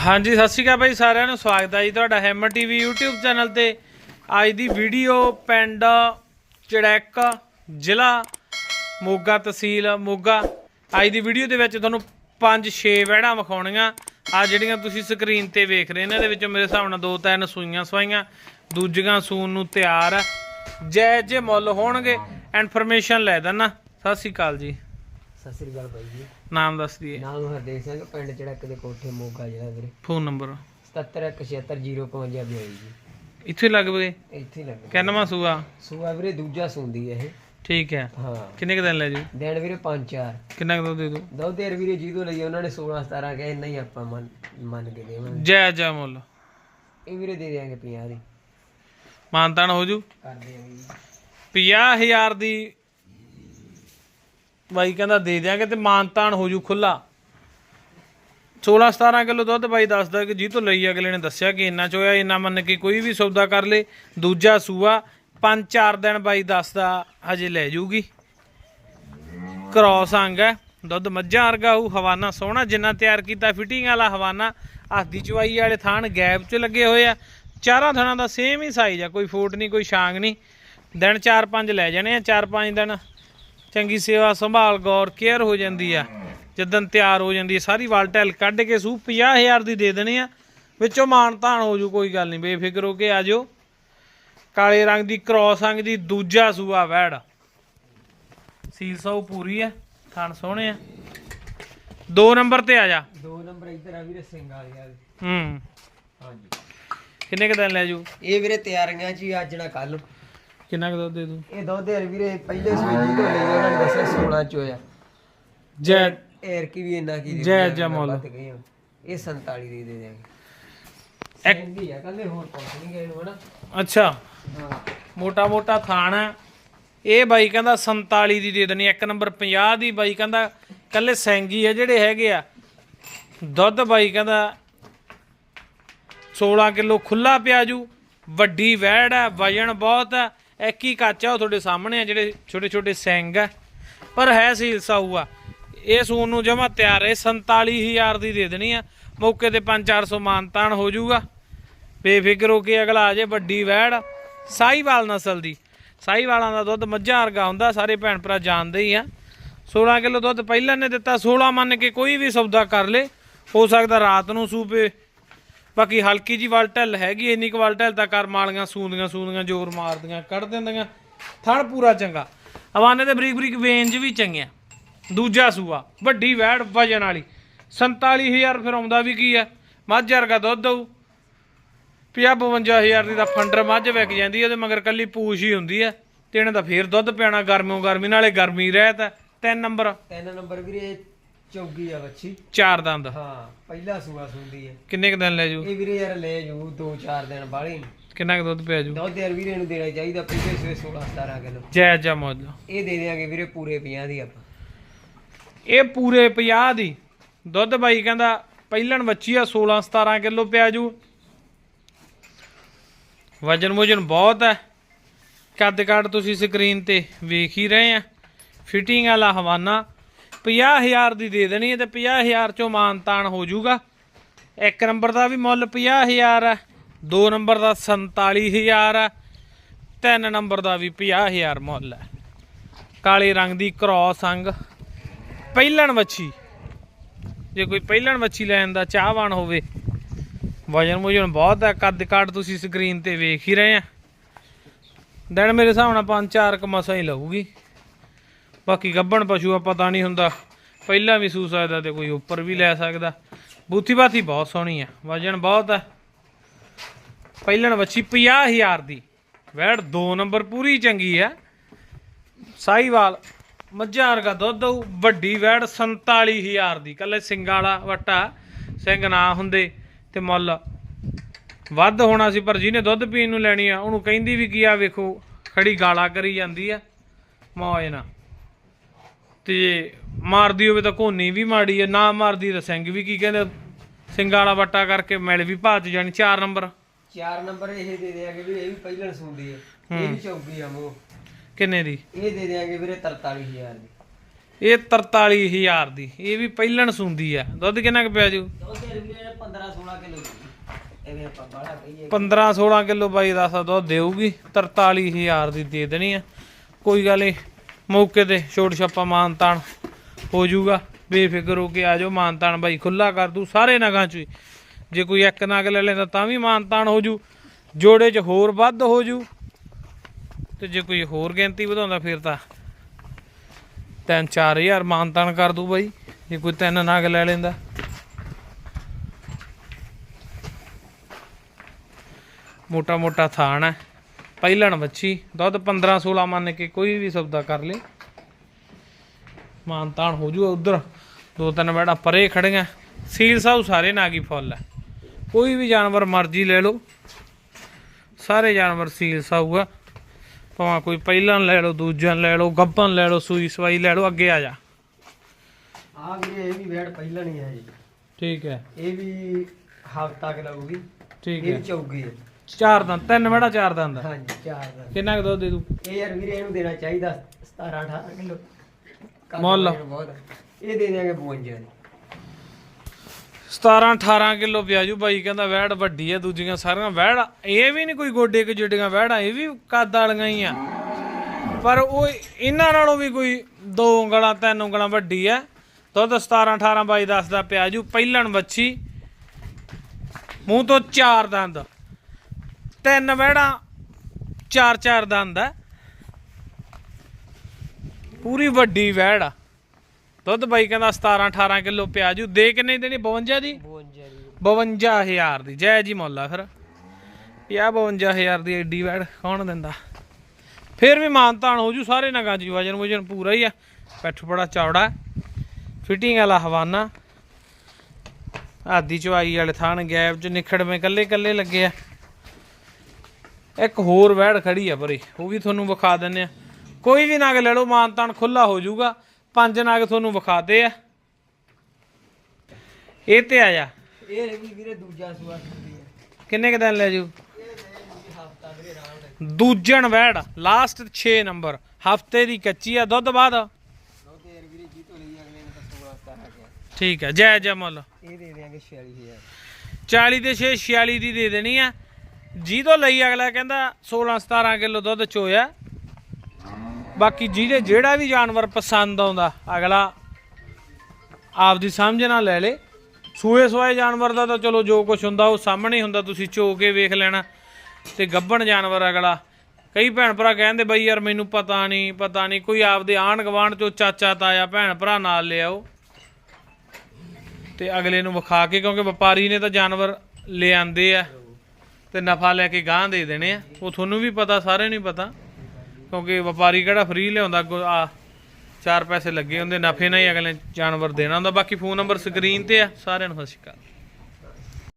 ਹਾਂਜੀ, ਸਤਿ ਸ਼੍ਰੀ ਅਕਾਲ ਬਾਈ ਸਾਰਿਆਂ ਨੂੰ। ਸਵਾਗਤ ਹੈ ਜੀ ਤੁਹਾਡਾ ਹੈਮਰ ਟੀਵੀ YouTube ਚੈਨਲ ਤੇ। ਅੱਜ ਦੀ ਵੀਡੀਓ ਪਿੰਡ ਚੜੈਕ, ਜ਼ਿਲ੍ਹਾ ਮੋਗਾ ਤਹਿਸੀਲ ਮੋਗਾ। ਅੱਜ ਦੀ ਵੀਡੀਓ ਦੇ ਵਿੱਚ ਤੁਹਾਨੂੰ 5-6 ਵਹਿੜਾਂ ਵਿਖਾਉਣੀਆਂ। ਆ ਜਿਹੜੀਆਂ ਤੁਸੀਂ ਸਕਰੀਨ ਤੇ ਵੇਖ ਰਹੇ ਨੇ, ਇਹਦੇ ਵਿੱਚੋਂ ਮੇਰੇ ਹਿਸਾਬ ਨਾਲ ਦੋ, ਤਿੰਨ ਸੂਈਆਂ ਸਵਾਈਆਂ। ਦੂਜੀਆਂ ਸੂਣ ਨੂੰ ਤਿਆਰ ਆ। ਜੈ ਜੇ ਮੁੱਲ ਹੋਣਗੇ, ਇਨਫੋਰਮੇਸ਼ਨ ਲੈ ਦੇਣਾ ਸਤਿ ਸ਼੍ਰੀ ਅਕਾਲ ਜੀ। ਸਤਿ ਸ੍ਰੀ ਅਕਾਲ ਬਾਈ ਜੀ। ਨਾਮ ਦੱਸ ਦਈਏ। ਨਾਮ ਹਰਦੇਵ ਸਿੰਘ ਪਿੰਡ ਚੜਕ ਦੇ ਕੋਠੇ ਮੋਗਾ ਜਿਹੜਾ ਵੀਰੇ। Phone number. 77167052 ਜੀ। ਇੱਥੇ ਲੱਗ ਪਏ ਇੱਥੇ ਲੱਗ ਕਿੰਨਵਾਂ ਸੂਆ? ਸੂਆ ਵੀਰੇ ਦੂਜਾ ਸੁੰਦੀ ਹੈ ਇਹ। ਠੀਕ ਹੈ। ਹਾਂ। ਕਿੰਨੇ ਕੁ ਦਿਨ ਲੈ ਜੂ ਦਿਨ ਵੀਰੇ 5-4 ਕਿੰਨਾ ਕੁ ਦੁੱਧ ਦੇ ਦੂ ਦੋ ਦੇਰ ਵੀਰੇ ਜਿਹਦੋਂ ਲਈ ਉਹਨਾਂ ਨੇ 16-17 ਕਹੇ ਨਹੀਂ ਆਪਾਂ ਮੰਨ ਮੰਨ ਕੇ ਦੇਵਾਂਗੇ। ਜੈ ਜੈ ਮੁੱਲ। ਇਹ ਵੀਰੇ ਦੇ ਦਿਆਂਗੇ 50 ਦੀ। ਮਾਨਤਾਨ ਹੋ ਜੂ ਕਰ ਦਿਆਂਗੇ ਜੀ। 50000 ਦੀ ਬਾਈ ਕਹਿੰਦਾ ਦੇ ਦਿਆਂਗੇ ਤੇ ਮਾਨਤਾਨ ਹੋ ਜੂ ਖੁੱਲਾ 16 17 ਕਿਲੋ ਦੁੱਧ ਬਾਈ ਦੱਸਦਾ ਕਿ ਜੀ ਤੋਂ ਲਈ ਅਗਲੇ ਨੇ ਦੱਸਿਆ ਕਿ ਇੰਨਾ ਚੋਇਆ, ਇੰਨਾ ਮੰਨ ਕੇ ਕੋਈ ਵੀ ਸੌਦਾ ਕਰ ਲੇ, ਦੂਜਾ ਸੂਆ 5-4 ਦਿਨ ਬਾਈ ਦੱਸਦਾ ਹਜੇ ਲੈ ਜੂਗੀ। ਕ੍ਰੋਸ ਅੰਗ ਹੈ, ਦੁੱਧ ਮੱਝਾਂ ਵਰਗਾ ਉਹ ਹਵਾਨਾ ਸੋਹਣਾ, ਜਿੰਨਾ ਤਿਆਰ ਕੀਤਾ ਫਿਟਿੰਗ ਵਾਲਾ ਹਵਾਨਾ, ਹੱਥ ਚਵਾਈ ਵਾਲੇ ਥਾਣ ਗੈਪ 'ਚ ਲੱਗੇ ਹੋਏ ਆ। ਚਾਰਾਂ ਥਾਣਾ ਦਾ ਸੇਮ ਹੀ ਸਾਈਜ਼ ਆ, ਕੋਈ ਫੋਟ ਨਹੀਂ, ਕੋਈ ਛਾਂਗ ਨਹੀਂ। ਦਿਨ 4-5 ਲੈ ਜਾਣੇ ਆ 4-5 ਦਿਨ। ਚੰਗੀ ਸੇਵਾ ਸੰਭਾਲ ਗੌਰ ਕੇਅਰ ਹੋ ਜਾਂਦੀ ਆ। ਜਦੋਂ ਤਿਆਰ ਹੋ ਜਾਂਦੀ ਸਾਰੀ ਵਾਲਟੈਲ ਕੱਢ ਕੇ ਸੂ 50000 ਦੀ ਦੇ ਦੇਣੀ ਆ। ਵਿੱਚੋਂ ਮਾਨ ਤਾਨ ਹੋ ਜੂ ਕੋਈ ਗੱਲ ਨਹੀਂ ਬੇਫਿਕਰ ਹੋ ਕੇ ਆ ਜਾਓ। ਕਾਲੇ ਰੰਗ ਦੀ ਕ੍ਰੋਸ ਅੰਗ ਦੀ ਦੂਜਾ ਸੂਆ ਵੈੜ। ਸੀਲ ਸੌ ਪੂਰੀ ਆ ਥਣ ਸੋਹਣੇ ਆ। ਦੋ ਨੰਬਰ ਤੇ ਆ ਜਾ। ਦੋ ਨੰਬਰ ਇੱਧਰ ਆ ਵੀਰੇ ਸਿੰਘ ਆ। ਹੂੰ। ਹਾਂਜੀ। ਕਿੰਨੇ ਕ ਦਿਨ ਲੈ ਜੂ? ਇਹ ਵੀਰੇ ਤਿਆਰੀਆਂ ਚ ਹੀ ਅੱਜ ਨਾ ਕੱਲ ਕਿੰਨਾ ਕ ਦੁੱਧ ਦੇ ਦੂ ਇਹ ਦੋ ਦੇਰ ਵੀਰੇ ਪਹਿਲੇ ਸਵੇਜੀ ਤੋਂ ਲਈ ਉਹਨਾਂ ਨੇ ਦੱਸਿਆ 16 ਚ ਹੋਇਆ। ਜੈ ਏਰ ਕੀ ਵੀ ਇੰਨਾ ਕੀ ਜੈ ਜੈ ਮੁੱਲ। ਵੱਧ। ਇਹ 47 ਦੀ ਦੇ ਦੇਾਂਗੇ ਸਿੰਗੀ ਆ ਕੱਲੇ ਹੋਰ ਕੁਛ ਨਹੀਂ ਗਏ ਹਣਾ ਅੱਛਾ। ਹਾਂ। ਮੋਟਾ ਮੋਟਾ ਥਾਣ ਹੈ ਇਹ ਬਾਈ ਕਹਿੰਦਾ 47 ਦੀ ਦੇ ਦੇਣੀ ਇੱਕ ਨੰਬਰ 50 ਦੀ ਬਾਈ ਕਹਿੰਦਾ ਕੱਲੇ ਸੈਂਗੀ ਆ ਜਿਹੜੇ ਹੈਗੇ ਆ। ਦੁੱਧ ਬਾਈ ਕਹਿੰਦਾ 16 ਕਿਲੋ ਖੁੱਲਾ ਪਿਆ ਜੂ ਵੱਡੀ ਵੈੜ ਹੈ ਵਜਨ ਬਹੁਤ ਹੈ ਇੱਕ ਹੀ ਕੱਚ ਆ ਉਹ ਤੁਹਾਡੇ ਸਾਹਮਣੇ ਆ, ਜਿਹੜੇ ਛੋਟੇ ਛੋਟੇ ਸੈਂਗ ਆ। ਪਰ ਹੈ ਸੀ ਸਾਊ ਇਹ ਸੂਨ ਨੂੰ ਜਮਾ ਤਿਆਰ ਹੈ 47000 ਦੀ ਦੇ ਦੇਣੀ ਆ। ਮੌਕੇ ਤੇ 5-400 ਮਾਨਤਾਨ ਹੋ ਜਾਊਗਾ। ਬੇਫਿਕਰ ਹੋ ਕੇ ਅਗਲਾ ਆ ਜੇ ਵੱਡੀ ਵੈੜ। ਸਾਈਵਾਲ ਨਸਲ ਦੀ। ਸਾਈਵਾਲਾਂ ਦਾ ਦੁੱਧ ਮੱਝਾਂ ਵਰਗਾ ਹੁੰਦਾ, ਸਾਰੇ ਭੈਣ ਭਰਾ ਜਾਣਦੇ ਹੀ ਆ। 16 ਕਿਲੋ ਦੁੱਧ ਪਹਿਲਾਂ ਨੇ ਦਿੱਤਾ 16 ਮੰਨ ਕੇ ਕੋਈ ਵੀ ਸੌਦਾ ਕਰ ਲੇ। ਹੋ ਸਕਦਾ ਰਾਤ ਨੂੰ ਸੂਪੇ ਬਾਕੀ ਹਲਕੀ ਜੀ ਵਲਟਲ ਹੈਗੀ, ਇੰਨੀ ਕੁ ਵਲਟਲ ਤਾਂ ਕਰ ਮਾਲੀਆਂ ਸੂੰਦੀਆਂ ਸੂੰਦੀਆਂ, ਜ਼ੋਰ ਮਾਰਦੀਆਂ ਕੱਢ ਦਿੰਦੀਆਂ, ਥਣ ਪੂਰਾ ਚੰਗਾ। ਹਵਾਨੇ ਦੇ ਬਰੀਕ ਬਰੀਕ ਵੇਂਜ ਵੀ ਚੰਗੀਆਂ। ਦੂਜਾ ਸੂਆ, ਵੱਡੀ ਵੈੜ ਵਜਨ ਵਾਲੀ। 47000 ਫਿਰ ਆਉਂਦਾ ਵੀ ਕੀ ਆ? ਮੱਝ ਵਰਗਾ ਦੁੱਧ ਦਊ ਪਿਆ 52000 ਦੀ ਤਾਂ ਫੰਡਰ ਮੱਝ ਵਿਕ ਜਾਂਦੀ ਹੈ ਮਗਰ ਕੱਲੀ ਪੂਛ ਹੀ ਹੁੰਦੀ ਹੈ ਤੇ ਇਹਨਾਂ ਦਾ ਫੇਰ ਦੁੱਧ ਪਿਆਣਾ, ਗਰਮੋਂ ਗਰਮੀ, ਨਾਲੇ ਗਰਮੀ ਰਹਿਤ ਹੈ ਤਿੰਨ ਨੰਬਰ। ਤਿੰਨ ਨੰਬਰ ਵੀਰੇ ਚੌਗੀ ਆ ਬੱਚੀ। ਚਾਰ ਦੰਦ। ਹਾਂ ਪਹਿਲਾ ਸੂਆ ਸੁੰਦੀ ਹੈ ਕਿੰਨੇ ਕ ਦਿਨ ਲੈ ਜੂ? ਇਹ ਵੀਰੇ ਯਾਰ ਲੈ ਜੂ 2-4 ਦਿਨ ਬਾਹਲੀ ਕਿੰਨਾ ਕ ਦੁੱਧ ਪਿਆ ਜੂ? ਦੋ ਦੇਰ ਵੀਰੇ ਨੂੰ ਦੇਣਾ ਚਾਹੀਦਾ ਪਹਿਲੇ ਸਵੇ 16-17 ਕਿਲੋ। ਜੈ ਜੈ ਮੌਜ ਇਹ ਦੇ ਦੇਾਂਗੇ ਵੀਰੇ ਪੂਰੇ 50 ਦੀ ਆਪਾਂ। ਇਹ ਪੂਰੇ 50 ਦੀ। ਦੁੱਧ ਬਾਈ ਕਹਿੰਦਾ ਪਹਿਲਣ ਬੱਚੀ ਆ 16 17 ਕਿਲੋ ਪਿਆ ਜੂ। ਵਜਨ ਵਜਨ ਬਹੁਤ ਹੈ ਕੱਦ ਕਾਠ ਤੁਸੀਂ ਸਕਰੀਨ ਤੇ ਵੇਖ ਹੀ ਰਹੇ ਆ। ਫਿਟਿੰਗ ਵਾਲਾ ਹਵਾਨਾ। 50000 ਦੀ ਦੇ ਦੇਣੀ ਹੈ ਤੇ 50000 ਚੋਂ ਮਾਨਤਾਨ ਹੋ ਜਾਊਗਾ। ਇੱਕ ਨੰਬਰ ਦਾ ਵੀ ਮੁੱਲ 50000 ਹੈ, ਦੋ ਨੰਬਰ ਦਾ 47000 ਹੈ, ਤਿੰਨ ਨੰਬਰ ਦਾ ਵੀ 50000 ਮੁੱਲ ਹੈ। ਕਾਲੇ ਰੰਗ ਦੀ ਕ੍ਰੋਸ ਅੰਗ, ਪਹਿਲਣ ਵੱਛੀ। ਜੇ ਕੋਈ ਪਹਿਲਣ ਵੱਛੀ ਲੈਣ ਦਾ ਚਾਹਵਾਨ ਹੋਵੇ ਵਜਨ ਮੁਜਨ ਬਹੁਤ ਹੈ ਕੱਦ ਕਾਠ ਤੁਸੀਂ ਸਕਰੀਨ ਤੇ ਵੇਖ ਹੀ ਰਹੇ ਆ। ਦਿਨ ਮੇਰੇ ਹਿਸਾਬ ਨਾਲ ਪੰਜ ਚਾਰ ਕ ਹੀ ਲਊਗੀ। ਬਾਕੀ ਗੱਭਣ ਪਸ਼ੂ ਆ ਪਤਾ ਨਹੀਂ ਹੁੰਦਾ। ਪਹਿਲਾਂ ਵੀ ਸੂ ਸਕਦਾ ਤੇ ਕੋਈ ਉੱਪਰ ਵੀ ਲੈ ਸਕਦਾ। ਬੂਥੀ ਬਾਥੀ ਬਹੁਤ ਸੋਹਣੀ ਆ, ਵਜਨ ਬਹੁਤ ਆ। ਪਹਿਲਣ ਵੱਛੀ 50000 ਦੀ। ਵੈੜ 2 ਨੰਬਰ ਪੂਰੀ ਚੰਗੀ ਆ। ਸਾਈਵਾਲ, ਮੱਝਾਂ ਵਰਗਾ ਦੁੱਧ ਦਊ ਵੱਡੀ ਵੈੜ 47000 ਦੀ। ਕੱਲੇ ਸਿੰਗਾਂ ਵਾਲਾ ਵਟਾ ਸਿੰਘ ਨਾ ਹੁੰਦੇ ਤੇ ਮੁੱਲ ਵੱਧ ਹੋਣਾ ਸੀ, ਪਰ ਜਿਹਨੇ ਦੁੱਧ ਪੀਣ ਨੂੰ ਲੈਣੀ ਆ, ਉਹਨੂੰ ਕਹਿੰਦੀ ਵੀ ਕੀ ਆ ਵੇਖੋ, ਖੜੀ ਗਾਲਾ ਕਰੀ ਜਾਂਦੀ ਆ। ਮੌਜ ਨਾ ਤੇ ਮਾਰਦੀ ਹੋਵੇ ਤਾਂ ਕੋਨੀ ਵੀ ਮਾੜੀ ਆ ਨਾ ਮਾਰਦੀ ਤਾਂ ਸਿੰਘ ਵੀ ਕੀ ਕਹਿੰਦੇ ਸਿੰਗਾਂ ਵਾਲਾ ਵਟਾ ਕਰਕੇ ਮਿਲ ਵੀ ਭਾਜ ਜਾਣੀ 4 ਨੰਬਰ। 4 ਨੰਬਰ ਇਹ ਦੇ ਦੇਾਂਗੇ ਵੀਰੇ ਇਹ ਵੀ ਪਹਿਲਾਂ ਸੁੰਦੀ ਹੈ ਇਹ ਵੀ ਚੌਗੀ ਆ ਮੂੰਹ। ਕਿੰਨੇ ਦੀ? ਇਹ ਦੇ ਦੇਾਂਗੇ ਵੀਰੇ 43000 ਦੀ। ਇਹ 43000 ਦੀ ਇਹ ਵੀ ਪਹਿਲਣ ਸੁੰਦੀ ਆ। ਦੁੱਧ ਕਿੰਨਾ ਕੁ ਪਿਆ ਜੂ? ਤੇਰੇ ਵੀਰੇ 15 16 ਕਿਲੋ ਐਵੇਂ ਆਪਾਂ ਬਾਹਲਾ ਕਹੀਏ। 15 16 ਕਿਲੋ ਬਾਈ ਦਾ ਸਾ ਦੁੱਧ ਦੇਊਗੀ 43000 ਦੀ ਦੇ ਦੇਣੀ ਆ। ਕੋਈ ਗੱਲ ਨਹੀਂ ਮੌਕੇ ਤੇ ਛੋਟ ਛਾਪਾ ਮਾਨਤਾਨ ਹੋ ਜਾਊਗਾ। ਬੇਫਿਕਰ ਹੋ ਕੇ ਆ ਜਾਓ ਮਾਨਤਾਨ ਬਾਈ ਖੁੱਲਾ ਕਰ ਦੂ ਸਾਰੇ ਨਗਾਂ ਚ ਹੀ। ਜੇ ਕੋਈ ਇੱਕ ਨਗ ਲੈ ਲੈਂਦਾ ਤਾਂ ਵੀ ਮਾਨਤਾਨ ਹੋ ਜੂ। ਜੋੜੇ ਚ ਹੋਰ ਵੱਧ ਹੋ ਜੂ। ਤੇ ਜੇ ਕੋਈ ਹੋਰ ਗਿਣਤੀ ਵਧਾਉਂਦਾ ਫਿਰ ਤਾਂ ਤਿੰਨ 4000 ਮਾਨਤਾਨ ਕਰ ਦੂ ਬਾਈ, ਜੇ ਕੋਈ ਤਿੰਨ ਨਗ ਲੈ ਲੈਂਦਾ। ਮੋਟਾ ਮੋਟਾ ਥਾਣ ਹੈ। ਪਹਿਲਣ ਬੱਚੀ ਦੁੱਧ 15 16 ਮੰਨ ਕੇ ਕੋਈ ਵੀ ਸੌਦਾ ਕਰ ਲੇ। ਮਾਨ ਤਾਨ ਹੋ ਜੂ ਉਧਰ। ਦੋ ਤਿੰਨ ਬੈੜਾ ਪਰੇ ਖੜੀਆਂ। ਸੀਲ ਸਾਊ ਸਾਰੇ ਨਾਗੀ ਫੁੱਲ ਹੈ ਕੋਈ ਵੀ ਜਾਨਵਰ ਮਰਜ਼ੀ ਲੈ ਲਓ। ਸਾਰੇ ਜਾਨਵਰ ਸੀਲ ਸਾਊ ਆ। ਭਾਵੇਂ ਕੋਈ ਪਹਿਲਾਂ ਲੈ ਲਓ ਦੂਜਾ ਲੈ ਲਓ ਗੱਬਨ ਲੈ ਲਓ ਸੂਈ ਸਵਾਈ ਲੈ ਲਓ ਅੱਗੇ ਆ ਜਾ। ਆ ਵੀਰੇ ਇਹ ਵੀ ਵੇੜ ਪਹਿਲਾਂ ਨਹੀਂ ਹੈ ਜੀ ਠੀਕ ਹੈ। ਇਹ ਵੀ ਹਫਤਾ ਕਿ ਲੱਗੂਗੀ। ਠੀਕ ਇਹ ਹੈ। ਵੀ ਚੌਗੀ ਹੈ ਚਾਰ ਦੰਦ ਤਿੰਨ ਬੈੜਾ ਚਾਰ ਦੰਦ। ਆ। ਹਾਂਜੀ ਚਾਰ ਦਾ ਕਿੰਨਾ ਕੁ ਦੁੱਧ ਦੇ ਦੂ ਇਹ ਯਾਰ ਵੀਰੇ ਇਹਨੂੰ ਦੇਣਾ ਚਾਹੀਦਾ 17 18 ਕਿਲੋ। ਮੁੱਲ? ਇਹ ਦੇ ਦਿਆਂਗੇ 52 ਦੀ। 17 18 ਕਿਲੋ ਪਿਆਜੂ ਬਾਈ ਕਹਿੰਦਾ ਵੈੜ ਵੱਡੀ ਆ ਦੂਜੀਆਂ ਸਾਰੀਆਂ। ਵੈੜ ਇਹ ਵੀ ਨਹੀਂ ਕੋਈ ਗੋਡੇ ਕਿ ਜਿੱਡੀਆਂ ਵੈੜਾਂ ਇਹ ਵੀ ਕੱਦ ਵਾਲੀਆਂ ਹੀ ਆ। ਪਰ ਉਹ ਇਹਨਾਂ ਨਾਲੋਂ ਵੀ ਕੋਈ ਦੋ ਉਂਗਲਾਂ ਤਿੰਨ ਉਂਗਲਾਂ ਵੱਡੀ ਆ। ਦੁੱਧ 17 18 ਬਾਈ ਦੱਸਦਾ ਪਿਆਜੂ ਪਹਿਲਣ ਬੱਚੀ ਮੂੰਹ ਤੋਂ ਚਾਰ ਦੰਦ। ਤਿੰਨ ਵੈੜਾਂ ਚਾਰ ਚਾਰ ਦੰਦ ਆ ਪੂਰੀ ਵੱਡੀ ਵੈੜ ਆ। ਦੁੱਧ ਬਾਈ ਕਹਿੰਦਾ 17 18 ਕਿਲੋ ਪਿਆਜੂ ਦੇ ਕਿੰਨੇ ਦੀ ਦੇਣੀ? 52 ਦੀ? 52 ਦੀ। 52000 ਦੀ। ਜੈ ਜੀ ਮੁੱਲ ਫਿਰ। ਯਾ 52000 ਦੀ ਐਡੀ ਵੈੜ ਕੌਣ ਦਿੰਦਾ? ਫਿਰ ਵੀ ਮਾਨਤਾਨ ਹੋ ਜੂ ਸਾਰੇ ਨਗਾਂ ਜੀ ਵਜਨ ਵਜਨ ਪੂਰਾ ਹੀ ਆ। ਪੈਠ ਬੜਾ ਚੌੜਾ। ਫਿਟਿੰਗ ਵਾਲਾ ਹਵਾਨਾ। ਆਦੀ ਚਵਾਈ ਵਾਲੇ ਥਾਣ ਗੈਪ ਚ ਨਿਖੜਵੇਂ ਕੱਲੇ ਕੱਲੇ ਲੱਗੇ ਆ। ਇੱਕ ਹੋਰ ਵੈੜ ਖੜੀ ਆ ਪਰੇ ਉਹ ਵੀ ਤੁਹਾਨੂੰ ਵਿਖਾ ਦਿੰਨੇ ਆ। ਕੋਈ ਵੀ ਨਗ ਲੈ ਲਓ ਮਾਨਤਾਨ ਖੁੱਲਾ ਹੋ ਜਾਊਗਾ। ਪੰਜ ਨਗ ਤੁਹਾਨੂੰ ਵਿਖਾਦੇ ਆ। ਇਹ ਤੇ ਆ ਜਾ। ਇਹ ਵੀ ਵੀਰੇ ਦੂਜਾ ਸੂਆ ਕਿੰਨੇ ਕ ਦਿਨ ਲੈ ਜੂ ਦੇ ਦੂਜਣ ਵੈੜ ਲਾਸਟ 6 ਨੰਬਰ। ਹਫ਼ਤੇ ਦੀ ਕੱਚੀ ਆ ਦੁੱਧ ਬਾਅਦ? ਲਓ ਤੇ ਯਾਰ ਵੀਰੇ ਜੀ ਤੋਂ ਲਈ ਅਗਲੇ ਨੇ ਤਾਂ 16 17 ਗਿਆ ਠੀਕ ਹੈ ਜੈ ਜੈ ਮੁੱਲ। ਇਹ ਦੇ ਦਿਆਂਗੇ 46000 40 ਤੇ 6 46 ਦੀ ਦੇ ਦੇਣੀ ਆ। ਜਿਹਦੋਂ ਲਈ ਅਗਲਾ ਕਹਿੰਦਾ 16 17 ਕਿਲੋ ਦੁੱਧ ਚੋਇਆ। ਬਾਕੀ ਜਿਹਦੇ ਜਿਹੜਾ ਵੀ ਜਾਨਵਰ ਪਸੰਦ ਆਉਂਦਾ, ਅਗਲਾ ਆਪਦੀ ਸਮਝ ਨਾਲ ਲੈ ਲੇ। ਸੂਏ ਸਵਾਏ ਜਾਨਵਰ ਦਾ ਤਾਂ ਚਲੋ ਜੋ ਕੁਝ ਹੁੰਦਾ ਉਹ ਸਾਹਮਣੇ ਹੁੰਦਾ, ਤੁਸੀਂ ਚੋ ਕੇ ਵੇਖ ਲੈਣਾ। ਤੇ ਗੱਬਣ ਜਾਨਵਰ ਅਗਲਾ। ਕਈ ਭੈਣ ਭਰਾ ਕਹਿੰਦੇ ਬਈ ਯਾਰ ਮੈਨੂੰ ਪਤਾ ਨਹੀਂ ਪਤਾ ਨਹੀਂ, ਕੋਈ ਆਪਦੇ ਆਂਢ ਗਵਾਂਢ ਚੋਂ ਚਾਚਾ, ਤਾਇਆ, ਭੈਣ ਭਰਾ ਨਾਲ ਲਿਆਓ। ਤੇ ਅਗਲੇ ਨੂੰ ਵਿਖਾ ਕੇ, ਕਿਉਂਕਿ ਵਪਾਰੀ ਨੇ ਤਾਂ ਜਾਨਵਰ ਲਿਆਂਦੇ ਆ। ਤੇ ਨਫਾ ਲੈ ਕੇ ਗਾਂ ਦੇ ਦੇਣੇ ਆ। ਉਹ ਤੁਹਾਨੂੰ ਵੀ ਪਤਾ, ਸਾਰਿਆਂ ਨੂੰ ਹੀ ਪਤਾ। ਕਿਉਂਕਿ ਵਪਾਰੀ ਕਿਹੜਾ ਫ੍ਰੀ ਲਿਆਉਂਦਾ ਆ ਚਾਰ ਪੈਸੇ ਲੱਗੇ ਹੁੰਦੇ, ਨਫੇ ਨਾਲ ਹੀ ਅਗਲੇ ਜਾਨਵਰ ਦੇਣਾ ਹੁੰਦਾ। ਬਾਕੀ ਫੋਨ ਨੰਬਰ ਸਕਰੀਨ ਤੇ ਆ, ਸਾਰਿਆਂ ਨੂੰ ਸਤਿ ਸ਼੍ਰੀ ਅਕਾਲ।